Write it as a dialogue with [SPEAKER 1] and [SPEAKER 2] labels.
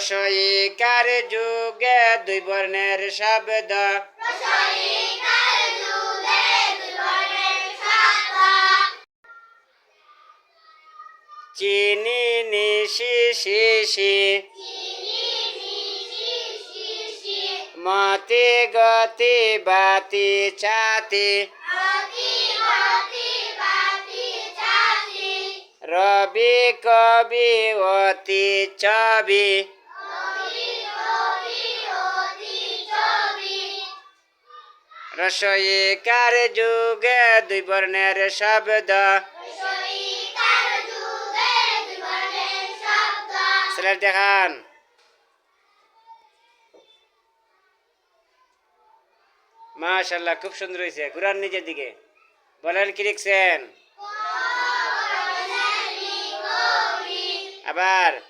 [SPEAKER 1] রসইকার যুগে দুই বর্ণের শব্দ। চিনি নিশি শিশি মতি গতি বাতি চাতি। রবি কবি অতি ছবি রসইকার যুগে দুই বর্ণের শব্দ। দেখান। মাশাল্লাহ খুব সুন্দর হয়েছে ঘুরান নিজের দিকে। বলেন কি লিখছেন? আবার।